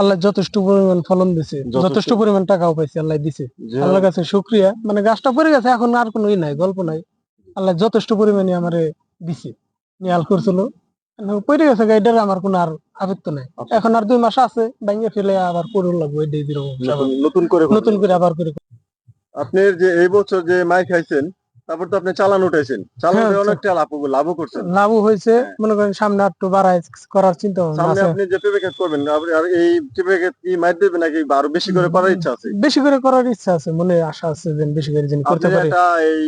আল্লাহ যথেষ্ট পরিমাণ ফলন দিছে যথেষ্ট। পরিমাণ টাকাও পাইছে আল্লাহ দিছে। আল্লাহর কাছে শুক্রিয়া। মানে গাছটা পড়ে গেছে এখন আর কোনো নাই গল্প নাই। আল্লাহ যথেষ্ট পরিমাণে আমারে দিছে নিয়াল করছিল। পড়ে গেছে গাইডার আমার কোনো আর আবৃত্ত নাই। আচ্ছা। এখন আর দুই মাস আছে ভাঙে ফেলে আবার পড়ুন লাগবে নতুন- করে নতুন করে। আবার করে। আপনি যে এই বছর যে মাই খাইছেন তারপর তো আপনি চালান উঠেছেন। চালান হ্যাঁ, অনেকটা লাভ লাভও করছেন। লাভও হয়েছে হ্যাঁ। মনে করেন সামনে একটু বাড়াই করার চিন্তা ভাবনা সামনে আপনি যে পেঁপে ক্ষেত করবেন আপনি আর এই পেঁপে ক্ষেত কি মাইর দেবে নাকি আরও বেশি করে করার ইচ্ছা আছে? বেশি করে করার ইচ্ছা আছে মনে আশা আছে যে বেশি করে যেন করতে পারি। একটা এই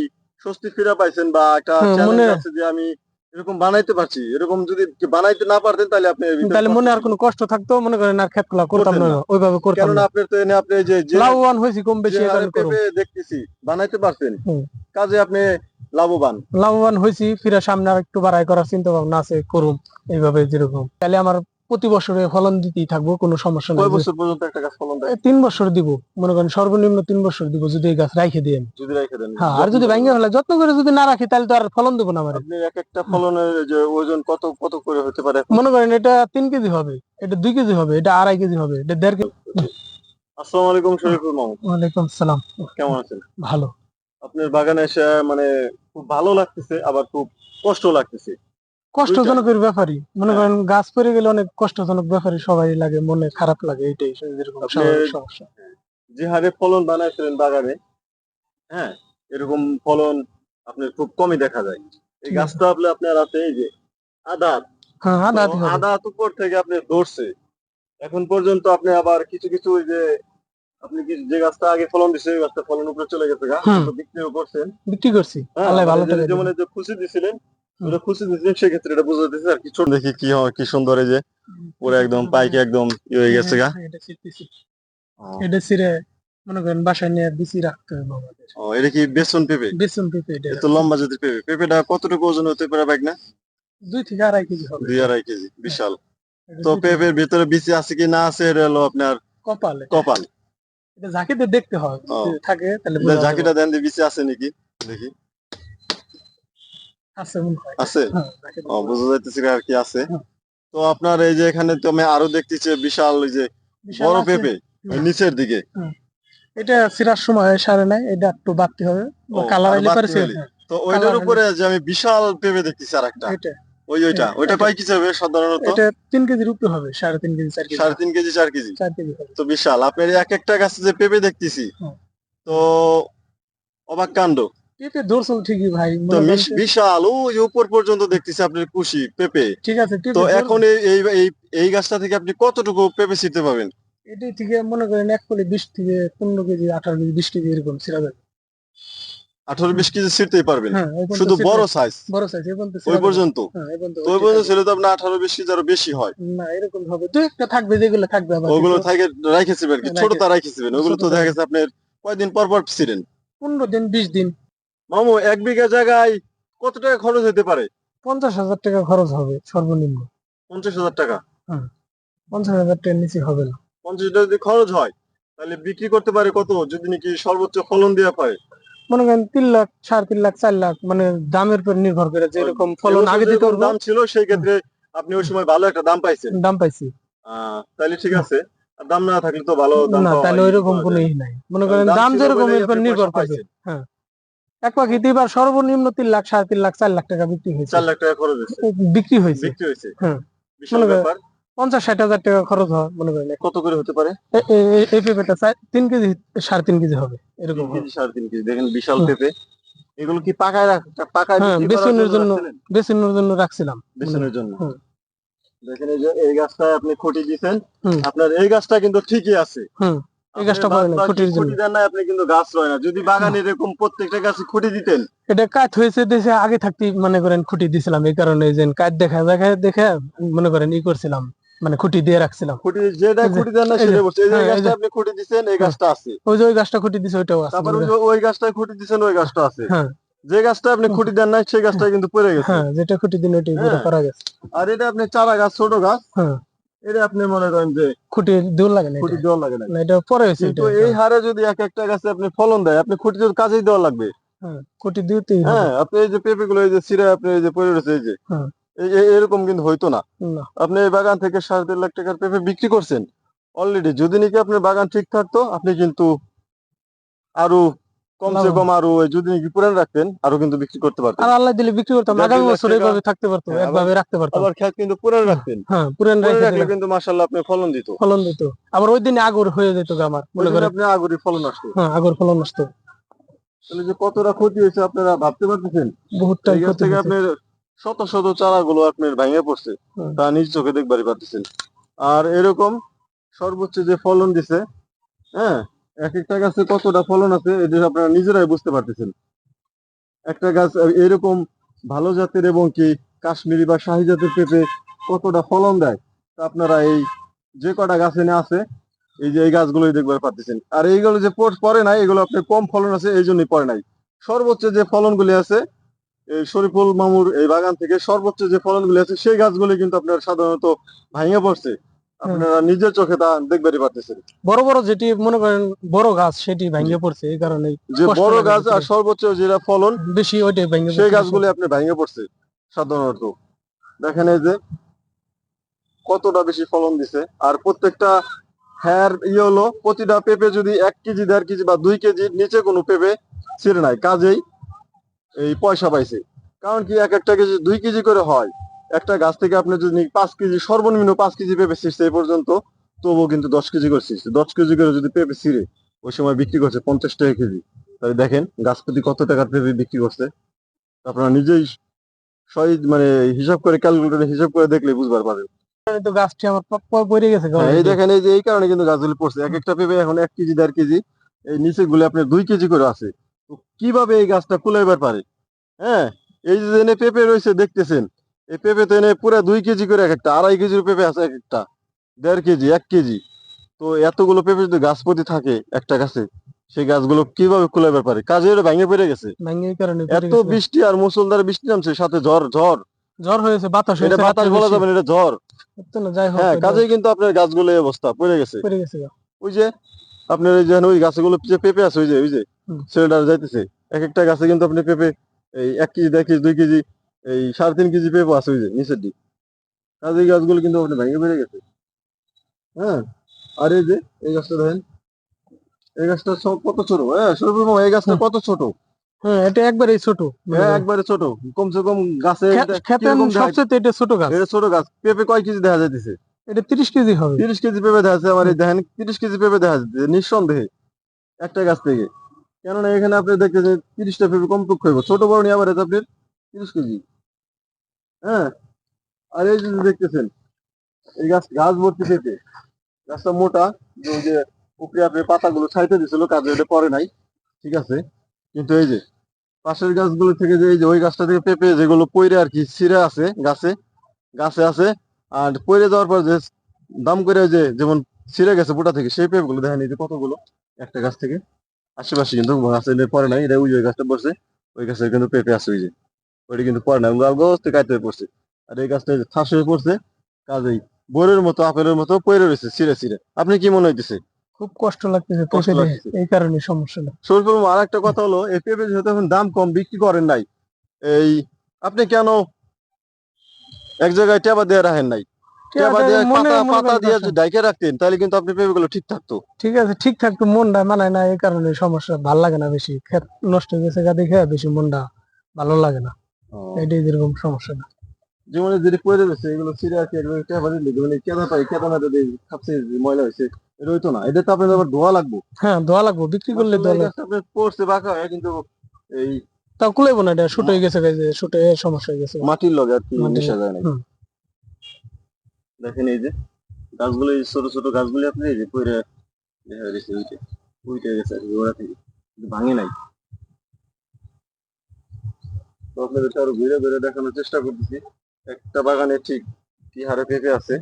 স্বস্তি ফিরে পাইছেন বা একটা চ্যালেঞ্জ আছে যে আমি এরকম বানাইতে পারছি। এরকম যদি বানাইতে না পারতেন তাহলে আপনি তাহলে মনে আর কোনো কষ্ট থাকতো? মনে করেন আর খেত করতাম না। ওইভাবে করতাম কারণ না। আপনার তো এনে আপনি যে লাভবান হয়েছি কম বেশি দেখতেছি বানাইতে পারছেন কাজে আপনি লাভবান। লাভবান হয়েছি ফিরে সামনে আর একটু বাড়াই করার চিন্তা ভাবনা আছে করুন এইভাবে যেরকম। তাহলে আমার প্রতি বছরে ফলন দিতেই থাকব কোনো সমস্যা নাই। বছর পর্যন্ত একটা গাছ ফলন দেয়? তিন বছর দিব। মনে করেন সর্বনিম্ন তিন বছর দিব যদি এই গাছ রাখে দিই আমি। যদি রেখে দেন। হ্যাঁ আর যদি ভাঙ্গে ফেলে যত্ন করে যদি না রাখি তাহলে তো আর ফলন দেবো না আমার। আপনি এক একটা ফলনের যে ওজন কত কত করে হতে পারে মনে করেন এটা তিন কেজি হবে এটা দুই কেজি হবে এটা আড়াই কেজি হবে এটা দেড় কেজি। আসসালামু আলাইকুম শরীফুল মাহমুদ ওয়ালাইকুম সালাম কেমন আছেন? ভালো। আপনার বাগানে এসে মানে খুব ভালো লাগতেছে আবার খুব কষ্ট লাগতেছে। কষ্টজনকের ব্যাপারই। মনে করেন গাছ পড়ে গেলে অনেক কষ্টজনক ব্যাপারই সবাই লাগে মনে খারাপ লাগে এটাই যেরকম সমস্যা। যে হারে ফলন বানাইছিলেন বাগানে হ্যাঁ এরকম ফলন আপনার খুব কমই দেখা যায়। এই গাছটা আপনি আপনার আছে এই যে আদা। হ্যাঁ আদা উপর থেকে আপনি ধরছে। এখন পর্যন্ত আপনি আবার কিছু কিছু ওই যে আপনি কি যে গাছটা আগে ফলন দিছে ওই গাছটা ফলন উপরে চলে গেছে গাছ বিক্রিও করছেন। বিক্রি করছি। হ্যাঁ, মানে। যেমন খুশি দিছিলেন। ওটা খুশি দিছিলেন সেক্ষেত্রে এটা আর কি। ছোট দেখি কি হয় কি সুন্দর এই যে পুরো একদম পাইকে একদম ই হয়ে গেছে গা। হ্যাঁ, এটা ছিঁড়ে মনে করেন বাসায় নিয়ে বিচি রাখতে হবে আমাদের। ও এটা কি বেসন পেঁপে? বেসন পেঁপে এটা। এত লম্বা জাতের পেঁপে। পেঁপেটা কতটুকু ওজন হতে পারে বাইক না? দুই থেকে আড়াই কেজি হবে। দুই আড়াই কেজি বিশাল। তো দুই পেঁপের ভিতরে বিচি আছে কি না আছে এটা হলো আপনার কপাল। কপাল। এটা ঝাঁকিতে দেখতে হয়। থাকে তাহলে। ঝাঁকিটা দেন দিয়ে বিচি আছে নাকি? দেখি। আছে হয়। হ্যাঁ, ও বোঝা যাইতেছে আর কি আছে। তো আপনার এই যে এখানে তো আমি আরও দেখতেছি বিশাল ওই যে বড় পেঁপে ওই নিচের দিকে। এটা সিরার সময় সারে নাই এটা একটু বাড়তি হবে। কালার আইলে পারে হ্যাঁ, তো ওইটার উপরে যে আমি বিশাল পেঁপে দেখতেছি আর একটা ওই ওইটা। হ্যাঁ, ওইটা কয় কেজি হবে সাধারণত? এটা তিন কেজির উপরে হবে সাড়ে তিন কেজি চার কেজি। সাড়ে তিন কেজি চার কেজি। চার কেজি তো বিশাল। আপনার এক একটা গাছে যে পেঁপে দেখতেছি তো অবাক কাণ্ড। পেঁপে ধরছিল ঠিকই ভাই তো করেন মিশ- যে- বিশাল ওই উপর পর্যন্ত দেখতেছি আপনার কুশি পেঁপে। ঠিক আছে তো এখন এই এই- এই এই গাছটা থেকে আপনি কতটুকু পেঁপে ছিটতে পাবেন এটাই থেকে মনে করেন এক কোলে বিশ থেকে পনেরো কেজি আঠারো কেজি বিশ কেজি এরকম সিরা যাবে। আঠারো বিশ কেজি ছিটতেই পারবেন। হ্যাঁ এই পর্যন্ত শুধু বড় সাইজ বড় সাইজ ওই পর্যন্ত? হ্যাঁ এই পর্যন্ত তো ওই পর্যন্ত ছিল তো আপনার আঠারো বিশ কেজি আরও বেশি হয়। না এরকম হবে। দুই একটা থাকবে যেগুলো থাকবে ওগুলো থাকে কি রাইখে- ছোটটা ওগুলো তো দেখা গেছে আপনার কয়দিন পর পর ছিলেন পনেরো দিন বিশ দিন। মামু এক বিঘা জায়গায় কত টাকা খরচ হতে পারে? পঞ্চাশ হাজার টাকা খরচ হবে সর্বনিম্ন। পঞ্চাশ হাজার টাকা? পঞ্চাশ হাজার টাকার নিচে হবে না। পঞ্চাশ হাজার যদি খরচ হয় তাহলে বিক্রি করতে পারে কত? যদি নাকি সর্বোচ্চ ফলন দেওয়া পায় মনে করেন তিন লাখ সাড়ে তিন লাখ চার লাখ মানে দামের উপর নির্ভর করে যেরকম ফলন আগে দিতে দাম ছিল সেই ক্ষেত্রে আপনি ওই সময় ভালো একটা দাম পাইছেন। দাম পাইছি। আহ, তাহলে ঠিক আছে। দাম না থাকলে তো ভালো দাম না তাহলে হয়, ওই রকম কোনো নাই। মনে করেন দাম যেরকম নির্ভর করবে। পাইছেন। এক পাখি এবার সর্বনিম্ন তিন লাখ সাড়ে তিন লাখ চার লাখ টাকা বিক্রি হয়েছে। চার লাখ টাকা খরচ হয়েছে। বিক্রি হয়েছে। বিক্রি হয়েছে? হ্যাঁ। মনে করেন- পঞ্চাশ ষাট হাজার টাকা খরচ হয় মনে করেন। কত করে হতে পারে? এই পেঁপেটা তিন কেজি সাড়ে তিন কেজি হবে এরকম কেজি সাড়ে তিন কেজি। দেখেন বিশাল হুম। পেঁপে। এগুলো কি পাকায় রাখ পাকায় হ্যাঁ, বেসনের জন্য-? বেচনের জন্য রাখছিলাম। বেসনের জন্য। দেখেন এই যে এই গাছটা আপনি খুঁটি হুম। আপনার এই গাছটা কিন্তু ঠিকই আছে। হুম, এই গাছটা আপনি না, খুঁটির জন্য। খুঁটি দেন না আপনি কিন্তু গাছ রয় না। যদি বাগানে এরকম প্রত্যেকটা গাছে খুঁটি দিতেন। এটা কাজ হয়েছে দেশে আগে থাকতে মনে করেন খুঁটি দিছিলাম এই কারণে যে কাজ দেখা দেখা দেখে মনে করেন ই করছিলাম মানে খুঁটি দিয়ে রাখছিলাম। খুঁটি যেটা খুঁটি দেন না সেটা এই হ্যাঁ, গাছটা আপনি খুঁটি দিছেন এই হ্যাঁ। গাছটা আছে। ওই যে ওই গাছটা খুঁটি দিছে ওইটাও আছে তারপর ওই খুঁটি দিছেন ওই গাছটা আছে। হ্যাঁ। যে গাছটা আপনি খুঁটি দেন নাই সেই গাছটা কিন্তু পড়ে গেছে। হ্যাঁ যেটা খুঁটি দিন ওইটাই হ্যাঁ। গেছে। আর এটা আপনি চারা গাছ ছোট গাছ। হ্যাঁ। এটা আপনি মনে করেন যে খুঁটি দূর লাগে না খুঁটি। দেওয়া লাগে না। এটা পরে হয়েছে কিন্তু এই হারে যদি এক একটা গাছে আপনি ফলন দেয় আপনি খুঁটি তো কাজেই দেওয়া লাগবে। হ্যাঁ খুঁটি দিতেই হ্যাঁ আপনি এই যে পেঁপে গুলো এই যে সিরা আপনি এই যে পড়ে রয়েছে এই যে হ্যাঁ। এরকম কিন্তু হইতো না। না। আপনি এই বাগান থেকে সাড়ে তিন লাখ টাকার পেঁপে বিক্রি করছেন। অলরেডি যদি নাকি আপনার বাগান ঠিক থাকতো আপনি কিন্তু আরও কমসে কম আরও ওই যদি পুরান রাখতেন আরও কিন্তু বিক্রি করতে পারতেন। আর আল্লাহ দিলে বিক্রি করতাম আগামী বছর এইভাবে থাকতে পারতো হ্যাঁ, একভাবে রাখতে পারতাম। আবার খেত কিন্তু পুরান রাখতেন। হ্যাঁ পুরান রাখলে কিন্তু মাসাল্লাহ আপনি ফলন দিত। ফলন দিত। আবার ওই দিনে আগর হয়ে যেত আমার মনে জন্য করে আপনি আগুরি ফলন আসতো। হ্যাঁ আগর ফলন আসতো। তাহলে যে কতটা ক্ষতি হয়েছে আপনারা ভাবতে পারতেছেন? বহুত টাইম এই গাছ থেকে আপনার শত শত চারাগুলো আপনার ভেঙে পড়ছে তা নিজ চোখে দেখবারই পারতেছেন। আর এরকম সর্বোচ্চ যে ফলন দিছে হ্যাঁ এক একটা গাছে কতটা ফলন আছে এটা আপনারা নিজেরাই বুঝতে পারতেছেন। একটা গাছ এরকম ভালো জাতের এবং কি কাশ্মীরি বা শাহী জাতের পেঁপে কতটা ফলন দেয়, তা আপনারা এই যে কটা গাছ এনে আছে, এই যে এই গাছগুলোই দেখবার পারতেছেন। আর এইগুলো যে পরে নাই, এগুলো আপনার কম ফলন আছে, এই জন্যই পরে নাই। সর্বোচ্চ যে ফলনগুলি আছে, এই শরীফুল মামুর এই বাগান থেকে সর্বোচ্চ যে ফলনগুলি আছে, সেই গাছগুলি কিন্তু আপনার সাধারণত ভাঙে পড়ছে। আপনারা নিজের চোখে তা দেখবারই পারতেছেন। বড় বড় যেটি মনে করেন বড় গাছ সেটি ভেঙে পড়ছে এই কারণে যে বড় গাছ আর সর্বোচ্চ যেটা ফলন বেশি ওইটাই ভেঙে সেই গাছগুলি আপনি ভেঙে পড়ছে সাধারণত। দেখেন এই যে কতটা বেশি ফলন দিছে। আর প্রত্যেকটা হ্যার ইয়ে হলো প্রতিটা পেঁপে যদি এক কেজি দেড় কেজি বা দুই কেজির নিচে কোনো পেঁপে ছিঁড়ে নাই কাজেই এই পয়সা পাইছে। কারণ কি এক একটা কেজি দুই কেজি করে হয়। একটা গাছ থেকে আপনি যদি পাঁচ কেজি সর্বনিম্ন পাঁচ কেজি পেঁপে ছিঁড়ছে এই পর্যন্ত তবুও কিন্তু দশ কেজি করে ছিঁড়ছে। দশ কেজি করে যদি পেঁপে ছিঁড়ে ওই সময় বিক্রি করছে পঞ্চাশ টাকা কেজি। তাহলে দেখেন গাছ প্রতি কত টাকার পেঁপে বিক্রি করছে? আপনারা নিজেই সহি মানে হিসাব করে ক্যালকুলেটরে হিসাব করে দেখলে বুঝবার পারবেন। তো গাছটি আমার পড়ে গেছে হ্যাঁ, এই দেখেন এই যে এই কারণে কিন্তু গাছগুলি পড়ছে। এক একটা পেঁপে এখন এক কেজি দেড় কেজি এই নিচে গুলো আপনার দুই কেজি করে আছে। তো কীভাবে এই গাছটা কুলাইবার পারে? হ্যাঁ এই যে পেঁপে রয়েছে দেখতেছেন। এই পেঁপে তো এনে পুরো দুই কেজি করে এক একটা আড়াই কেজির পেঁপে আছে এক একটা দেড় কেজি এক কেজি। তো এতগুলো পেঁপে যদি গাছ প্রতি থাকে একটা গাছে সেই গাছগুলো কীভাবে কুলাইবার পারে? কাজে ভেঙে পড়ে গেছে। এত বৃষ্টি আর মুসলধারে বৃষ্টি নামছে সাথে ঝড় ঝড়। জ্বর হয়েছে বাতাস এটা বাতাস বলা যাবে না এটা ঝড়। হ্যাঁ কাজেই কিন্তু আপনার গাছগুলো এই অবস্থা পড়ে গেছে। ওই যে আপনার এই যে ওই গাছগুলো যে পেঁপে আছে ওই যে ওই যে ছেলেটা যাইতেছে এক একটা গাছে কিন্তু আপনি পেঁপে এই এক কেজি দেড় কেজি দুই কেজি এই সাড়ে তিন কেজি পেঁপে আছে ওই যে নিচের দিক। কাজে এই গাছগুলো কিন্তু আপনি ভেঙে বেড়ে গেছে। হ্যাঁ? আর এই যে এই গাছটা দেখেন। এই গাছটা সব কত ছোট? হ্যাঁ এই গাছটা কত ছোট? হ্যাঁ এটা একবারে ছোট। হ্যাঁ একবারে ছোট। কমসে কম গাছে খেতেন সবচেয়ে এটা ছোট গাছ। এটা ছোট গাছ। পেঁপে কয় কেজি দেখা যাইতেছে? এটা তিরিশ কেজি হবে। তিরিশ কেজি পেঁপে দেখা যাচ্ছে। আমার এই দেখেন তিরিশ কেজি পেঁপে দেখা যাচ্ছে। নিঃসন্দেহে। একটা গাছ থেকে। কেননা এখানে আপনি দেখতেছেন তিরিশটা পেঁপে কমপক্ষে হইব। ছোট বড় নিয়ে আবার আপনার তিরিশ কেজি। হ্যাঁ? আর এই যে দেখতেছেন, এই গাছ গাছ ভর্তি পেঁপে গাছটা মোটা, ওই যে উপরে পাতাগুলো ছাইতে দিছিল, কাজে ওটা পরে নাই, ঠিক আছে? কিন্তু এই যে, পাশের গাছগুলো থেকে যে এই যে ওই গাছটা থেকে পেঁপে যেগুলো পইরে আর কি ছিঁড়ে আছে গাছে গাছে আছে, আর পইরে যাওয়ার পর যে দাম করে যে যেমন ছিঁড়ে গেছে বুটা থেকে, সেই পেঁপে গুলো এই যে কতগুলো, একটা গাছ থেকে। আশেপাশে কিন্তু গাছে পরে নাই, এটা ওই ওই গাছটা বসে, ওই গাছে কিন্তু পেঁপে আছে ওই যে। ওইটা কিন্তু নাই অবস্থা কাইতে হয়ে পড়ছে। আর এই গাছটা ফাঁস হয়ে পড়ছে কাজেই বোরের মতো আপেলের মতো পড়ে রয়েছে ছিঁড়ে ছিঁড়ে। আপনি কি মনে হইতেছে? খুব কষ্ট লাগতেছে। এই কারণে সমস্যাটা শরীফুল আর একটা কথা হলো এই পেঁপে যেহেতু এখন দাম কম বিক্রি করেন নাই এই আপনি কেন এক জায়গায় টেবা দিয়ে রাখেন নাই? টেবা দিয়ে পাতা পাতা দিয়ে ডাইকে রাখতেন তাহলে কিন্তু আপনি পেঁপে গুলো ঠিক থাকতো। ঠিক আছে ঠিক থাকতো মনটা মানায় না এই কারণে সমস্যা ভালো লাগে না বেশি। নষ্ট হয়ে গেছে গা দেখে বেশি মনটা ভালো লাগে না। এটাই যেরকম সমস্যাটা যেমন যেটি পড়ে রয়েছে এগুলো ছিঁড়ে টেবা দিলে কেদা পাই কেদা না দিয়ে যে ময়লা হয়েছে হইতো না। এটা তো আপনার আবার ধোয়া লাগবে। হ্যাঁ ধোয়া লাগবো বিক্রি করলে ধোয়া আপনার পড়ছে বাঁকা হয়ে কিন্তু এই তাও কুলাইবো না এটা শুট হয়ে। গেছে গা, যে শুটে সমস্যা হয়ে গেছে। মাটির লগে আর কি মিশা যায় না দেখেন এই যে গাছগুলো এই ছোট ছোট গাছগুলি আপনি এই যে পইরে দেখা গেছে উইটে উইটে গেছে গোড়া থেকে। ভাঙে নাই। তো আপনাদের আরও ঘুরে ঘুরে দেখানোর চেষ্টা করতেছি। একটা বাগানে ঠিক কি হারে পেঁপে আছে?